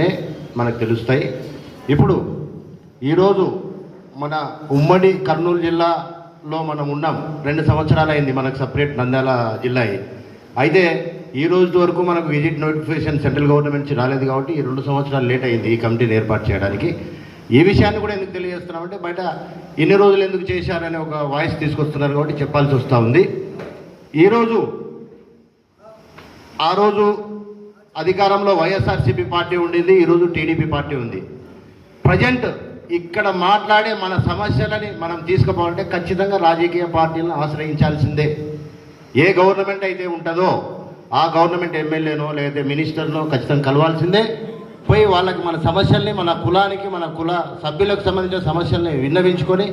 నే మనకు తెలుస్తాయి. ఇప్పుడు ఈరోజు మన ఉమ్మడి కర్నూలు జిల్లాలో మనం ఉన్నాం. రెండు సంవత్సరాలు అయింది మనకు సపరేట్ నంద్యాల జిల్లా అయితే ఈ రోజు వరకు మనకు విజిట్ నోటిఫికేషన్ సెంట్రల్ గవర్నమెంట్ నుంచి రాలేదు కాబట్టి ఈ రెండు సంవత్సరాలు లేట్ అయింది ఈ కమిటీని ఏర్పాటు చేయడానికి. ఈ విషయాన్ని కూడా ఎందుకు తెలియజేస్తున్నామంటే బయట ఇన్ని రోజులు ఎందుకు చేశారనే ఒక వాయిస్ తీసుకొస్తున్నారు కాబట్టి చెప్పాల్సి వస్తూ ఉంది. ఈరోజు ఆ రోజు అధికారంలో వైఎస్ఆర్సీపీ పార్టీ ఉండింది ఈరోజు టీడీపీ పార్టీ ఉంది. ప్రజెంట్ ఇక్కడ మాట్లాడే మన సమస్యలని మనం తీసుకుపోవాలంటే ఖచ్చితంగా రాజకీయ పార్టీలను ఆశ్రయించాల్సిందే. ఏ గవర్నమెంట్ అయితే ఉంటుందో ఆ గవర్నమెంట్ ఎమ్మెల్యేనో లేదా మినిస్టర్నో ఖచ్చితంగా కలవాల్సిందే. పోయి వాళ్ళకి మన సమస్యల్ని మన కులానికి మన కుల సభ్యులకు సంబంధించిన సమస్యల్ని విన్నవించుకొని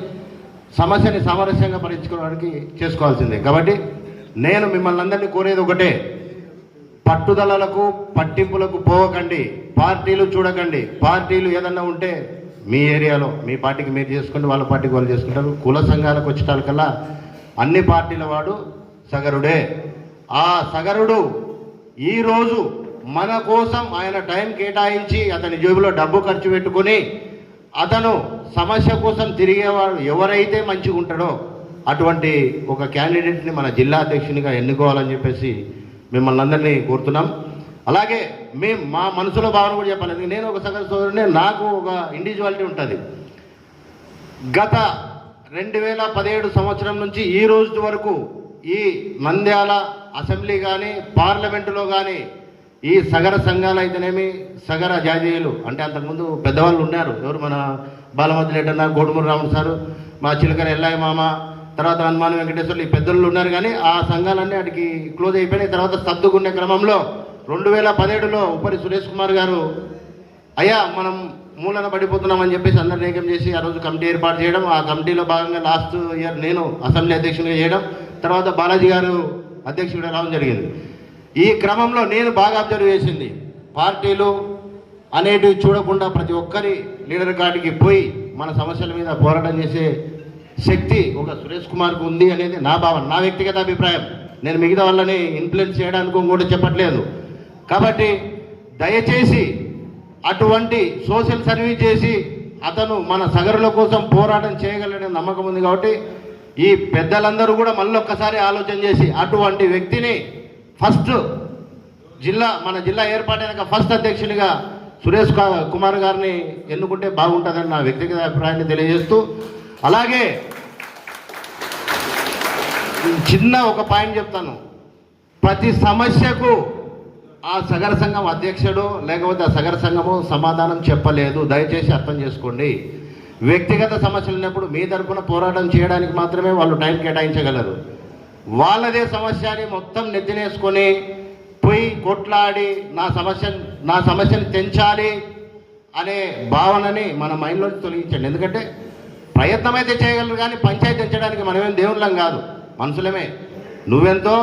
సమస్యని సామరస్యంగా పరిష్కరించుకోవడానికి చేసుకోవాల్సిందే. కాబట్టి నేను మిమ్మల్ని అందరినీ కోరేది ఒకటే పట్టుదలలకు పట్టింపులకు పోవకండి. పార్టీలు చూడకండి. పార్టీలు ఏదన్నా ఉంటే మీ ఏరియాలో మీ పార్టీకి మీరు చేసుకోండి వాళ్ళ పార్టీకి వాళ్ళు చేసుకుంటారు. కుల సంఘాలకు వచ్చేటానికల్లా అన్ని పార్టీల వాడు సగరుడే. ఆ సగరుడు ఈరోజు మన కోసం ఆయన టైం కేటాయించి అతని జేబులో డబ్బు ఖర్చు పెట్టుకొని అతను సమస్య కోసం తిరిగేవాడు ఎవరైతే మంచిగా ఉంటాడో అటువంటి ఒక క్యాండిడేట్ని మన జిల్లా అధ్యక్షునిగా ఎన్నుకోవాలని చెప్పేసి మిమ్మల్ని అందరినీ కోరుతున్నాం. అలాగే మేము మా మనసులో భావన కూడా చెప్పాలి. నేను ఒక సగం సోదరుని నాకు ఒక ఇండివిజువాలిటీ ఉంటుంది. గత రెండు వేల పదిహేడు సంవత్సరం నుంచి ఈ రోజు వరకు ఈ నంద్యాల అసెంబ్లీ కానీ పార్లమెంటులో కానీ ఈ సగర సంఘాలు అయితేనేమి సగర జాతీయులు. అంటే అంతకుముందు పెద్దవాళ్ళు ఉన్నారు. ఎవరు మన బాలమతి రెడ్డన్న గోడుమూరు రాముడు సారు మా చిలకర ఎల్లాయి మామ తర్వాత హనుమాన్ వెంకటేశ్వర్లు ఈ పెద్దలు ఉన్నారు కానీ ఆ సంఘాలన్నీ వాటికి క్లోజ్ అయిపోయినాయి. తర్వాత సర్దుకునే క్రమంలో రెండు వేల పదిహేడులో ఉపరి సురేష్ కుమార్ గారు అయ్యా మనం మూలన పడిపోతున్నామని చెప్పేసి అందరిని ఏకం చేసి ఆ రోజు కమిటీ ఏర్పాటు చేయడం ఆ కమిటీలో భాగంగా లాస్ట్ ఇయర్ నేను అసెంబ్లీ అధ్యక్షునిగా చేయడం తర్వాత బాలాజీ గారు అధ్యక్షుడిగా రావడం జరిగింది. ఈ క్రమంలో నేను బాగా అబ్జర్వ్ చేసింది పార్టీలు అనేటివి చూడకుండా ప్రతి ఒక్కరి లీడర్ గార్డుకి పోయి మన సమస్యల మీద పోరాటం చేసే శక్తి ఒక సురేష్ కుమార్కు ఉంది అనేది నా భావన నా వ్యక్తిగత అభిప్రాయం. నేను మిగతా వాళ్ళని ఇన్ఫ్లుయెన్స్ చేయడానికి కూడా చెప్పట్లేదు. కాబట్టి దయచేసి అటువంటి సోషల్ సర్వీస్ చేసి అతను మన సగరుల కోసం పోరాటం చేయగలడనే నమ్మకం ఉంది కాబట్టి ఈ పెద్దలందరూ కూడా మళ్ళీ ఒక్కసారి ఆలోచన చేసి అటువంటి వ్యక్తిని ఫస్ట్ జిల్లా మన జిల్లా ఏర్పాటైన ఫస్ట్ అధ్యక్షునిగా సురేష్ కుమార్ గారిని ఎన్నుకుంటే బాగుంటుందని నా వ్యక్తిగత అభిప్రాయాన్ని తెలియజేస్తూ అలాగే చిన్న ఒక పాయింట్ చెప్తాను. ప్రతి సమస్యకు ఆ సగర సంఘం అధ్యక్షుడు లేకపోతే ఆ సగర సంఘము సమాధానం చెప్పలేదు. దయచేసి అర్థం చేసుకోండి. వ్యక్తిగత సమస్యలు ఉన్నప్పుడు మీ తరఫున పోరాటం చేయడానికి మాత్రమే వాళ్ళు టైం కేటాయించగలరు. వాళ్ళదే సమస్య అని మొత్తం నెత్తినేసుకొని పోయి కొట్లాడి నా సమస్య నా సమస్యను తెంచాలి అనే భావనని మన మైండ్లోంచి తొలగించండి. ఎందుకంటే ప్రయత్నం అయితే చేయగలరు కానీ పంచాయతీ తెంచడానికి మనమేం దేవుళ్ళం కాదు. మనుషులమే. నువ్వెంతో?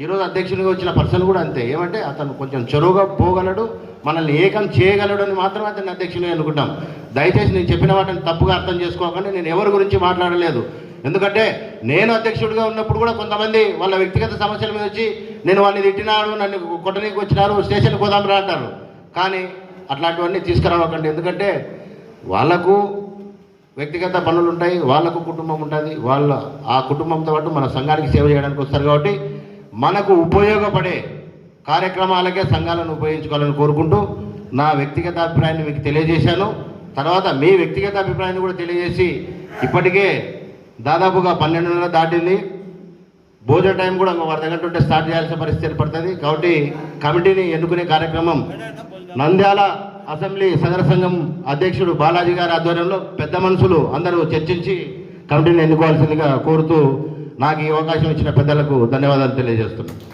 ఈరోజు అధ్యక్షునిగా వచ్చిన పర్సన్ కూడా అంతే. ఏమంటే అతను కొంచెం చొరువుగా పోగలడు మనల్ని ఏకం చేయగలడు అని మాత్రమే అతన్ని అధ్యక్షునిగా అనుకుంటాం దయచేసి నేను చెప్పిన వాటిని తప్పుగా అర్థం చేసుకోకండి నేను ఎవరి గురించి మాట్లాడలేదు. ఎందుకంటే నేను అధ్యక్షుడిగా ఉన్నప్పుడు కూడా కొంతమంది వాళ్ళ వ్యక్తిగత సమస్యల మీద వచ్చి నేను వాళ్ళని తిట్టినాడు నన్ను కొట్టనీకి వచ్చినారు స్టేషన్కి పోదాం రా అంటారు. కానీ అట్లాంటివన్నీ తీసుకురావకండి. ఎందుకంటే వాళ్ళకు వ్యక్తిగత పనులు ఉంటాయి వాళ్ళకు కుటుంబం ఉంటుంది వాళ్ళ ఆ కుటుంబంతో పాటు మన సంఘానికి సేవ చేయడానికి వస్తారు కాబట్టి మనకు ఉపయోగపడే కార్యక్రమాలకే సంఘాలను ఉపయోగించుకోవాలని కోరుకుంటూ నా వ్యక్తిగత అభిప్రాయాన్ని మీకు తెలియజేశాను. తర్వాత మీ వ్యక్తిగత అభిప్రాయాన్ని కూడా తెలియజేసి ఇప్పటికే దాదాపుగా పన్నెండున్నర దాటింది. భోజన టైం కూడా వారి దగ్గర ఉంటే స్టార్ట్ చేయాల్సిన పరిస్థితి ఏర్పడుతుంది. కాబట్టి కమిటీని ఎన్నుకునే కార్యక్రమం నంద్యాల అసెంబ్లీ సదర సంఘం అధ్యక్షుడు బాలాజీ గారి ఆధ్వర్యంలో పెద్ద మనుషులు అందరూ చర్చించి కమిటీని ఎన్నుకోవాల్సిందిగా కోరుతూ నాకు ఈ అవకాశం ఇచ్చిన పెద్దలకు ధన్యవాదాలు తెలియజేస్తున్నాను.